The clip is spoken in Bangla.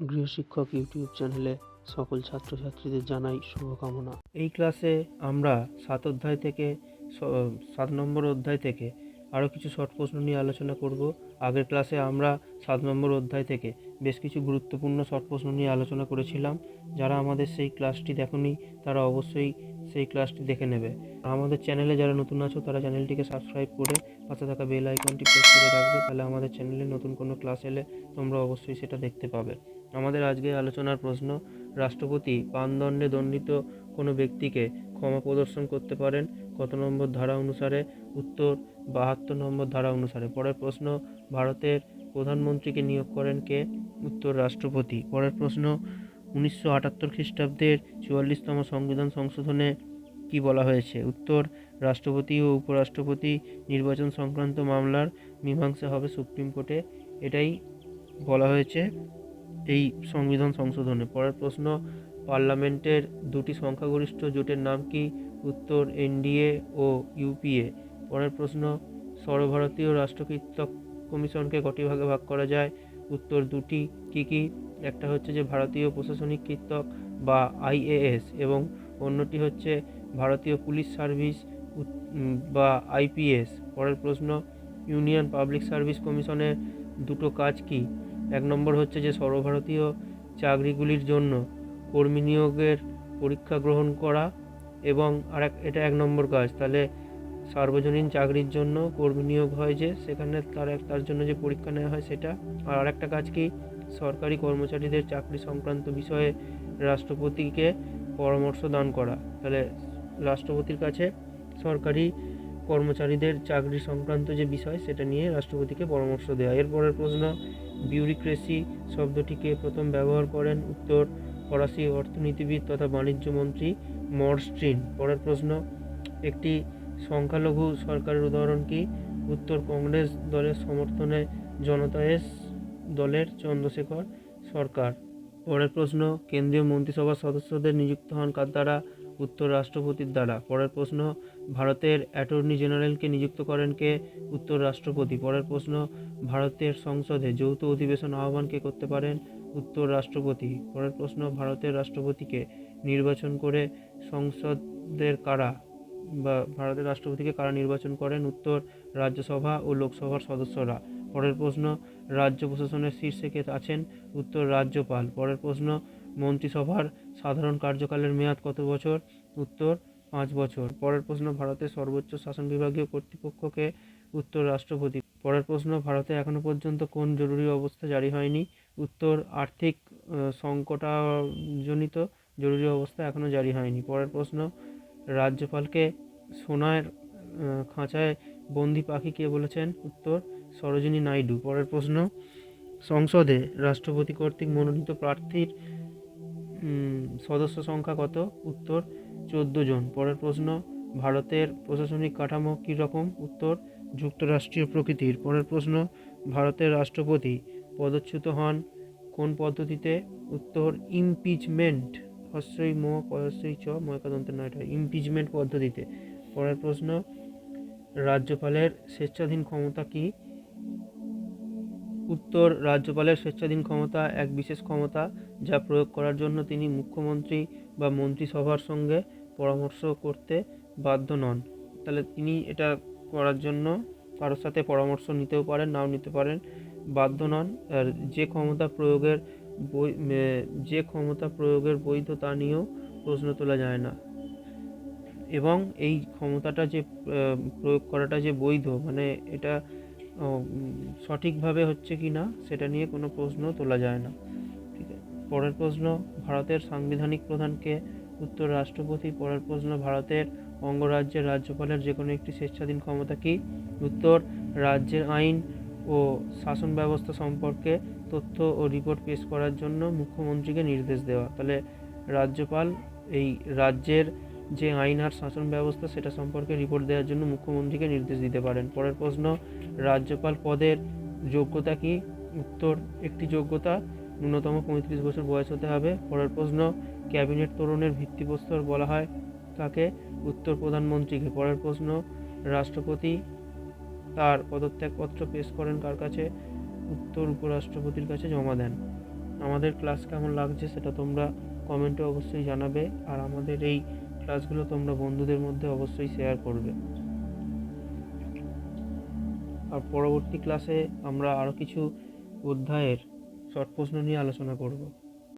গৃহশিক্ষক ইউটিউব চ্যানেলে সকল ছাত্রছাত্রীদের জানাই শুভকামনা। এই ক্লাসে আমরা সাত অধ্যায় থেকে সাত নম্বর অধ্যায় থেকে আরও কিছু শর্ট প্রশ্ন নিয়ে আলোচনা করব। আগের ক্লাসে আমরা সাত নম্বর অধ্যায় থেকে বেশ কিছু গুরুত্বপূর্ণ শর্ট প্রশ্ন নিয়ে আলোচনা করেছিলাম। যারা আমাদের সেই ক্লাসটি দেখনি, তারা অবশ্যই সেই ক্লাসটি দেখে নেবে। আমাদের চ্যানেলে যারা নতুন আছো, তারা চ্যানেলটিকে সাবস্ক্রাইব করে পাশে থাকা বেল আইকনটি প্রেস করে রাখবে, তাহলে আমাদের চ্যানেলে নতুন কোনো ক্লাস এলে তোমরা অবশ্যই সেটা দেখতে পাবে। আমাদের আজকে আলোচনার প্রশ্ন, রাষ্ট্রপতি প্রাণদণ্ডে দণ্ডিত কোনো ব্যক্তিকে ক্ষমা প্রদর্শন করতে পারেন কত নম্বর ধারা অনুসারে? উত্তর, বাহাত্তর নম্বর ধারা অনুসারে। পরের প্রশ্ন, ভারতের প্রধানমন্ত্রীকে নিয়োগ করেন কে? উত্তর, রাষ্ট্রপতি। পরের প্রশ্ন উনিশশো আটাত্তর খ্রিস্টাব্দের চুয়াল্লিশতম সংবিধান সংশোধনে কি বলা হয়েছে? উত্তর, রাষ্ট্রপতি ও উপরাষ্ট্রপতি নির্বাচন সংক্রান্ত মামলার মীমাংসা হবে সুপ্রিম কোর্টে। এটাই বলা হয়েছে এই সংবিধান সংশোধনে। পরের প্রশ্ন, পার্লামেন্টের দুটি সংখ্যাগরিষ্ঠ জোটের নাম কি? উত্তর, এনডিএ ও ইউপিএ। পরের প্রশ্ন, সর্বভারতীয় রাষ্ট্রকীর্তক কমিশনকে কটি ভাগে ভাগ করা যায়? উত্তর দুটি কি কি? একটা হচ্ছে যে ভারতীয় প্রশাসনিক কৃতক বা আইএএস এবং অন্যটি হচ্ছে ভারতীয় পুলিশ সার্ভিস বা আইপিএস পরের প্রশ্ন, ইউনিয়ন পাবলিক সার্ভিস কমিশনের দুটো কাজ কি? এক নম্বর হচ্ছে যে সর্বভারতীয় চাকরিগুলির জন্য কর্মী নিয়োগের পরীক্ষা গ্রহণ করা এবং আরেক এটা এক নম্বর কাজ। তাহলে সার্বজনীন চাকরির জন্য কর্মী নিয়োগ হয় যে, সেখানে তার তার জন্য যে পরীক্ষা নেওয়া হয় সেটা। আর আরেকটা কাজ কি, সরকারি কর্মচারীদের চাকরি সংক্রান্ত বিষয়ে রাষ্ট্রপতিকে পরামর্শ দান করা। তাহলে রাষ্ট্রপতির কাছে সরকারি কর্মচারীদের চাকরি সংক্রান্ত যে বিষয়, সেটা নিয়ে রাষ্ট্রপতিকে পরামর্শ দেওয়া এরপরের প্রশ্ন, বিউরিক্রেসি শব্দটিকে প্রথম ব্যবহার করেন উত্তর ফরাসি অর্থনীতিবিদ তথা বাণিজ্য মন্ত্রী মরস্ট্রিন পরের প্রশ্ন, একটি সংখ্যালঘু সরকারের উদাহরণ কি? উত্তর কংগ্রেস দলের সমর্থনে জনতা এস দলের চন্দ্রশেখর সরকার। পরের প্রশ্ন, কেন্দ্রীয় মন্ত্রিসভার সদস্যদের নিযুক্ত হন কার দ্বারা? উত্তর রাষ্ট্রপতির দ্বারা। পরের প্রশ্ন, ভারতের অ্যাটর্নি জেনারেলকে নিযুক্ত করেন কে? উত্তর রাষ্ট্রপতি। পরের প্রশ্ন, ভারতের সংসদে যৌথ অধিবেশন আহ্বান কে করতে পারেন? উত্তর রাষ্ট্রপতি। পরের প্রশ্ন, ভারতের রাষ্ট্রপতিকে নির্বাচন করে সংসদের কারা বা ভারতের রাষ্ট্রপতিকে কারা নির্বাচন করেন উত্তর রাজ্যসভা ও লোকসভার সদস্যরা। পরের প্রশ্ন, রাজ্য প্রশাসনের শীর্ষে কে আছেন? উত্তর, রাজ্যপাল। পরের প্রশ্ন, মন্ত্রিসভার সাধারণ কার্যকালের মেয়াদ কত বছর? উত্তর, পাঁচ বছর। পরের প্রশ্ন, ভারতের সর্বোচ্চ শাসন বিভাগীয় কর্তৃপক্ষকে উত্তর রাষ্ট্রপতি। পরের প্রশ্ন, ভারতে এখনও পর্যন্ত কোন জরুরি অবস্থা জারি হয়নি? উত্তর, আর্থিক সংকটাজনিত জরুরি অবস্থা এখনও জারি হয়নি। পরের প্রশ্ন, রাজ্যপালকে সোনার খাঁচায় বন্দি পাখি কে বলেছেন? উত্তর, সরোজিনী নাইডু। পরের প্রশ্ন, সংসদে রাষ্ট্রপতি কর্তৃক মনোনীত প্রার্থীর সদস্য সংখ্যা কত? উত্তর, চোদ্দ জন। পরের প্রশ্ন, ভারতের প্রশাসনিক কাঠামো কী রকম? উত্তর, যুক্তরাষ্ট্রীয় প্রকৃতির। পরের প্রশ্ন, ভারতের রাষ্ট্রপতি পদচ্যুত হন কোন পদ্ধতিতে? উত্তর, ইমপিচমেন্ট। হস্যই ম পয়স্যই চ ময়কাদন্তের নয়টা। ইমপিচমেন্ট পদ্ধতিতে। পরের প্রশ্ন, রাজ্যপালের স্বেচ্ছাধীন ক্ষমতা কি? উত্তর, রাজ্যপালের স্বেচ্ছাধীন ক্ষমতা এক বিশেষ ক্ষমতা যা প্রয়োগ করার জন্য তিনি মুখ্যমন্ত্রী বা মন্ত্রিসভার সঙ্গে পরামর্শ করতে বাধ্য নন। তাহলে তিনি এটা করার জন্য কারোর সাথে পরামর্শ নিতেও পারেন, নাও নিতে পারেন, বাধ্য নন। আর যে ক্ষমতা প্রয়োগের যে ক্ষমতা প্রয়োগের বৈধতা নিয়েও প্রশ্ন তোলা যায় না। এবং এই ক্ষমতাটা যে প্রয়োগ করাটা যে বৈধ মানে এটা সঠিকভাবে হচ্ছে কি না, সেটা নিয়ে কোনো প্রশ্ন তোলা যায় না। ঠিক আছে? পরের প্রশ্ন, ভারতের সাংবিধানিক প্রধানকে উত্তর রাষ্ট্রপতি, পরের প্রশ্ন, ভারতের অঙ্গরাজ্যের রাজ্যপালের যে কোনো একটি স্বেচ্ছাধীন ক্ষমতা কি? উত্তর, রাজ্যের আইন ও শাসন ব্যবস্থা সম্পর্কে তথ্য ও রিপোর্ট পেশ করার জন্য মুখ্যমন্ত্রীকে নির্দেশ দেওয়া। তাহলে রাজ্যপাল এই রাজ্যের যে আইন আর শাসন ব্যবস্থা সেটা সম্পর্কে রিপোর্ট দেওয়ার জন্য মুখ্যমন্ত্রীকে নির্দেশ দিতে পারেন। পরের প্রশ্ন, রাজ্যপাল পদের যোগ্যতা কি? উত্তর, একটি যোগ্যতা, ন্যূনতম পঁয়ত্রিশ বছর বয়স হতে হবে। পরের প্রশ্ন, ক্যাবিনেট তরুণের ভিত্তিপ্রস্তর বলা হয় তাকে? উত্তর, প্রধানমন্ত্রীকে। পরের প্রশ্ন, রাষ্ট্রপতি তার পদত্যাগপত্র পেশ করেন কার কাছে? উত্তর, উপরাষ্ট্রপতির কাছে জমা দেন। আমাদের ক্লাস কেমন লাগছে সেটা তোমরা কমেন্টে অবশ্যই জানাবে। আর আমাদের এই ক্লাসগুলো তোমরা বন্ধুদের মধ্যে অবশ্যই শেয়ার করবে। আর পরবর্তী ক্লাসে আমরা আরও কিছু অধ্যায়ের শর্ট প্রশ্ন নিয়ে আলোচনা করব।